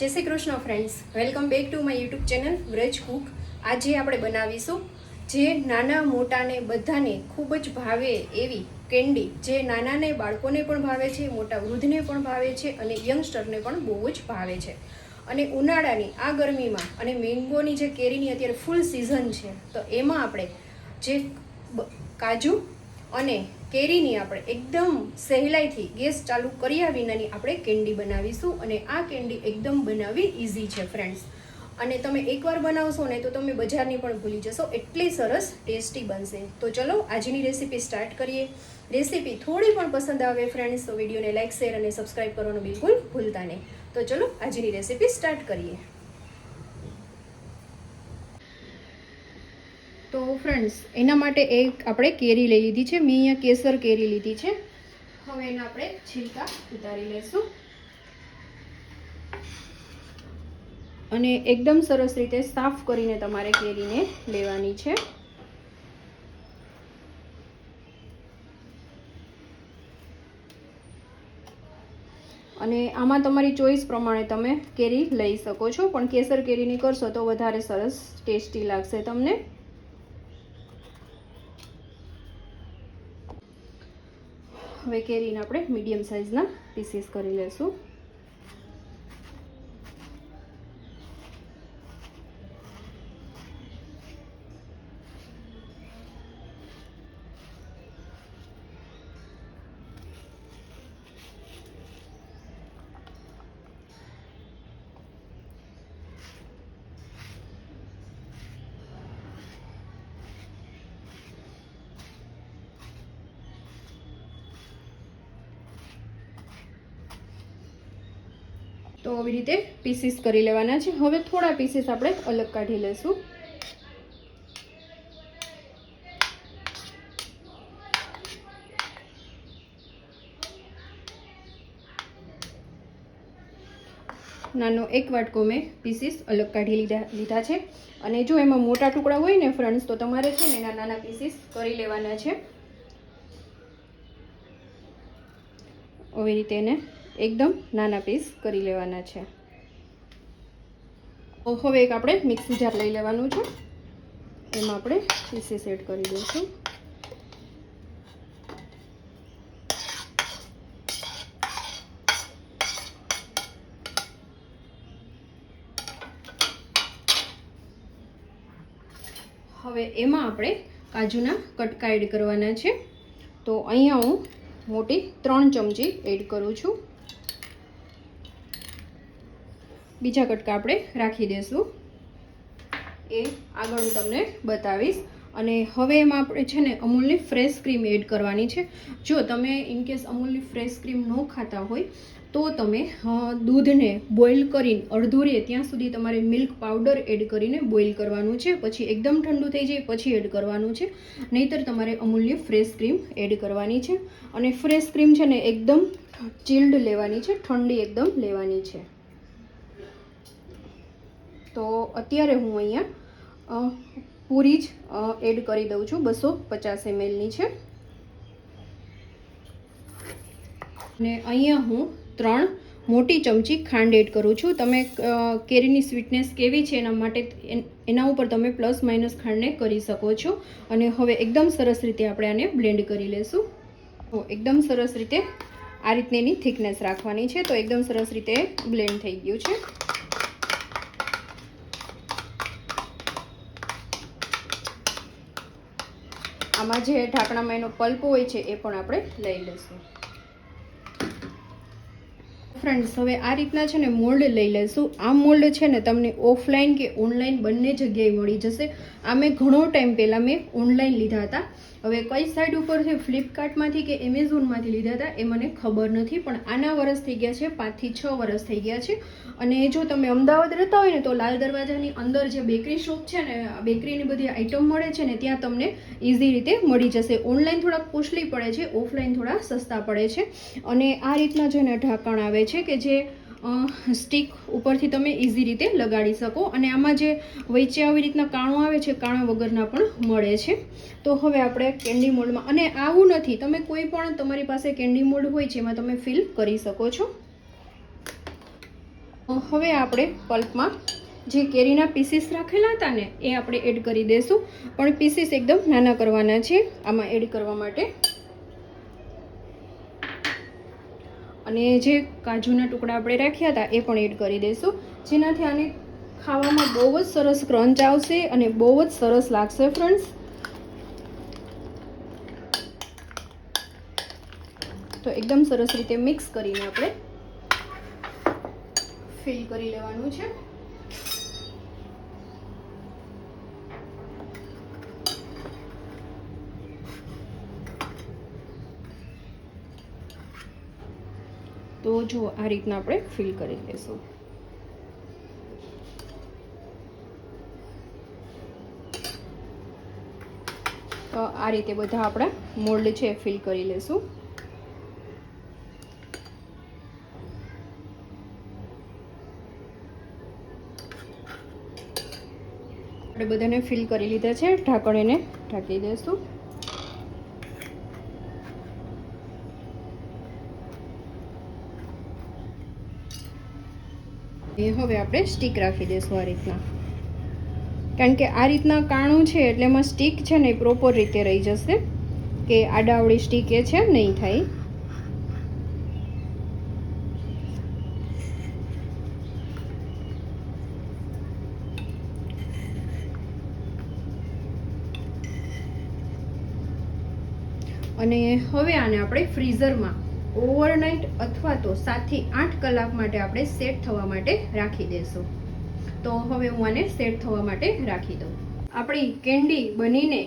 જય Shri Krishna friends welcome back to my YouTube channel Vraj cook આજે આપણે બનાવીશું જે નાના મોટાને બધાને ખૂબ જ ભાવે એવી કેન્ડી જે નાનાને બાળકોને પણ ભાવે છે, મોટા વૃદ્ધને પણ ભાવે છે અને યંગસ્ટરને પણ બહુ જ ભાવે છે. અને ઉનાળાની, આ ગરમીમાં અને મેંગોની જે કેરીની અત્યારે ફૂલ સિઝન છે, તો એમાં આપણે જે કાજુ અને કેરીની આપણે એકદમ સહેલાઈથી ગેસ ચાલુ કર્યા વિનાની આપણે કેન્ડી બનાવીશું અને આ કેન્ડી એકદમ બનાવવી ઇઝી છે ફ્રેન્ડ્સ અને તમે એકવાર બનાવશો ને તો તમે બજારની પણ ભૂલી જશો. એટલી સરસ ટેસ્ટી બનશે. તો ચલો, આજની રેસીપી સ્ટાર્ટ કરીએ. રેસીપી થોડી પણ પસંદ આવે ફ્રેન્ડ્સ તો વિડીયોને લાઇક શેર અને સબસ્ક્રાઈબ કરવાનું બિલકુલ ભૂલતા નહીં. તો ચલો, આજની રેસીપી સ્ટાર્ટ કરીએ. તો ફ્રેન્ડ્સ એના માટે એક આપણે કેરી લઈ લીધી છે. મેં અહીંયા કેસર કેરી લીધી છે. હવે એના આપણે છીલકા ઉતારી લઈશું. અને એકદમ સરસ રીતે સાફ કરીને તમારે કેરીને લેવાની છે. અને આમાં તમારી ચોઈસ પ્રમાણે તમે કેરી લઈ શકો છો. પણ કેસર કેરીની કરશો તો વધારે સરસ ટેસ્ટી લાગશે તમને. હવે કેરીને આપણે મીડિયમ સાઇઝના પીસીસ કરી લેશું તો આવી રીતે પીસીસ કરી લેવાના છે. હવે થોડા પીસીસ આપણે અલગ કાઢી લઈશું. નાનો એક વાટકો મેં પીસીસ અલગ કાઢી લીધા લીધા છે. અને જો એમાં મોટા ટુકડા હોય ને ફ્રેન્ડ્સ તો તમારે છે ને એના નાના પીસીસ કરી લેવાના છે. આવી રીતે એને એકદમ નાના પીસ કરી લેવાના છે. હવે એક આપણે મિક્સી જાર લઈ લેવાનું છે. એમાં આપણે પીસીસ એડ કરી દઈશું. હવે એમાં આપણે કાજુના કટકા એડ કરવાના છે. તો અહીંયા હું મોટી ત્રણ ચમચી એડ કરું છું. બીજા કટકા આપણે રાખી દઈશું એ આગળ હું તમને બતાવીશ. અને હવે એમાં આપણે છે ને અમૂલની ફ્રેશ ક્રીમ એડ કરવાની છે. જો તમે ઇનકેસ અમૂલની ફ્રેશ ક્રીમ ન ખાતા હોય, તો તમે દૂધને બોઇલ કરીને અડધું રહે ત્યાં સુધી તમારે મિલ્ક પાવડર એડ કરીને બોઇલ કરવાનું છે. પછી એકદમ ઠંડુ થઈ જાય, પછી એડ કરવાનું છે. નહીંતર તમારે અમૂલની ફ્રેશ ક્રીમ એડ કરવાની છે. અને ફ્રેશ ક્રીમ છે ને એકદમ ચિલ્ડ લેવાની છે, ઠંડી એકદમ લેવાની છે. તો અત્યારે હું અહીંયા પૂરી જ એડ કરી દઉં છું. બસો પચાસ એમએલની છે. અને અહીંયા હું ત્રણ મોટી ચમચી ખાંડ એડ કરું છું. તમે કેરીની સ્વીટનેસ કેવી છે એના માટે એના ઉપર તમે પ્લસ માઇનસ ખાંડને કરી શકો છો. અને હવે એકદમ સરસ રીતે આપણે આને બ્લેન્ડ કરી લેશું. તો એકદમ સરસ રીતે આ રીતની થિકનેસ રાખવાની છે. તો એકદમ સરસ રીતે બ્લેન્ડ થઈ ગયું છે. આમાં જે ઢાંકણામાં એનો પલ્પ હોય છે એ પણ આપણે લઈ લઈશું. ફ્રેન્ડ્સ, હવે આ રીતના છે ને મોલ્ડ લઈ લઈશું. આ મોલ્ડ છે ને તમને ઓફલાઈન કે ઓનલાઈન બંને જગ્યાએ મળી જશે. આ મેં ઘણો ટાઈમ પહેલાં મેં ઓનલાઈન લીધા હતા. હવે કઈ સાઇડ ઉપરથી ફ્લિપકાર્ટમાંથી કે એમેઝોનમાંથી લીધા હતા એ મને ખબર નથી, પણ આના વરસ થઈ ગયા છે, પાંચથી છ વરસ થઈ ગયા છે. અને જો તમે અમદાવાદ રહેતા હોય ને તો લાલ દરવાજાની અંદર જે બેકરી શોપ છે ને બેકરીની બધી આઇટમ મળે છે ને, ત્યાં તમને ઇઝી રીતે મળી જશે. ઓનલાઈન થોડાક કોસ્ટલી પડે છે ઓફલાઈન થોડા સસ્તા પડે છે. અને આ રીતના છે ને ઢાંકણ આવે છે કે જે સ્ટીક ઉપરથી તમે ઇઝી રીતે લગાડી શકો અને આમાં જે વચ્ચે આવી રીતના કાણું આવે છે, કાણા વગરના પણ મળે છે. તો હવે આપણે કેન્ડી મોલ્ડમાં અને આવું નથી, તમે કોઈ પણ તમારી પાસે કેન્ડી મોલ્ડ હોય છે એમાં તમે ફિલ કરી શકો છો. હવે આપણે પલ્પમાં જે કેરીના પીસીસ રાખેલા હતા ને, એ આપણે એડ કરી દઈશું પણ પીસીસ એકદમ નાના કરવાના છે, આમાં એડ કરવા માટે અને જે કાજુના ટુકડા આપણે રાખ્યા હતા એ પણ એડ કરી દઈશું. જેનાથી આને ખાવામાં બહુ જ સરસ ક્રંચ આવશે અને બહુ જ સરસ લાગશે ફ્રેન્ડ્સ તો એકદમ સરસ રીતે મિક્સ કરીને આપણે ફિલ કરી લેવાનું છે. તો જો આ રીતના આપણે ફિલ કરી લઈશું. તો આ રીતે બધા આપણા મોલ્ડ છે ફિલ કરી લેશું આપણે બધાને ફિલ કરી લીધા છે, ઢાંકણ એને ઢાંકી દઈશું. એ હવે આપણે સ્ટીક રાખી દઈશું આ રીતના. કારણ કે આ રીતના કાણું છે એટલે એમાં સ્ટીક છે ને એ પ્રોપર રીતે રહી જશે. કે આડાવડી સ્ટીક એ છે, નહીં થાય. અને હવે આને આપણે ફ્રીઝરમાં ઓવરનાઇટ અથવા તો સાતથી આઠ કલાક માટે આપણે સેટ થવા માટે રાખી દેશું. તો હવે હું આને સેટ થવા માટે રાખી દઉં. આપણી કેન્ડી બનીને,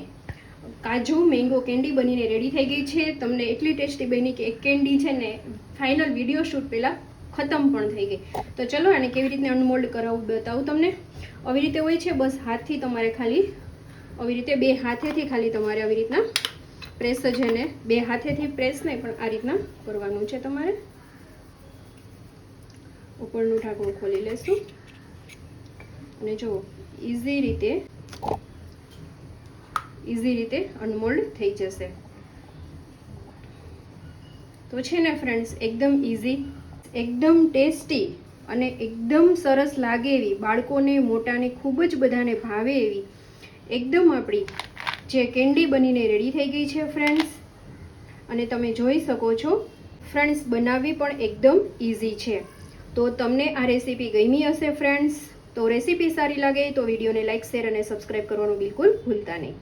કાજુ, મેંગો કેન્ડી બનીને રેડી થઈ ગઈ છે. તમને એટલી ટેસ્ટી બની કે એક કેન્ડી છે ને ફાઇનલ વીડિયો શૂટ પહેલાં ખતમ પણ થઈ ગઈ. તો ચલો આને કેવી રીતે અનમોલ્ડ કરાવું બતાવું તમને. આવી રીતે હોય છે, બસ હાથથી તમારે ખાલી, આવી રીતે બે હાથેથી ખાલી તમારે આવી રીતના પ્રેસ જ એને બે હાથેથી પ્રેસ નહીં, પણ આ રીતના કરવાનું છે તમારે. ઉપરનું ઢાંકણું ખોલી લેશું. અને જુઓ ઇઝી રીતે ઇઝી રીતે અનમોલ્ડ થઈ જશે. તો છે ને ફ્રેન્ડ્સ એકદમ ઇઝી એકદમ ટેસ્ટી અને એકદમ સરસ લાગે એવી. બાળકોને, મોટાને, ખૂબ જ બધાને ભાવે એવી. એકદમ આપણી જે કેન્ડી બનીને રેડી થઈ ગઈ છે ફ્રેન્ડ્સ અને તમે જોઈ શકો છો ફ્રેન્ડ્સ બનાવવી પણ એકદમ ઇઝી છે. તો તમને આ રેસીપી ગમી હશે ફ્રેન્ડ્સ તો રેસીપી સારી લાગે તો વિડીયોને લાઇક શેર અને સબસ્ક્રાઈબ કરવાનું બિલકુલ ભૂલતા નહીં.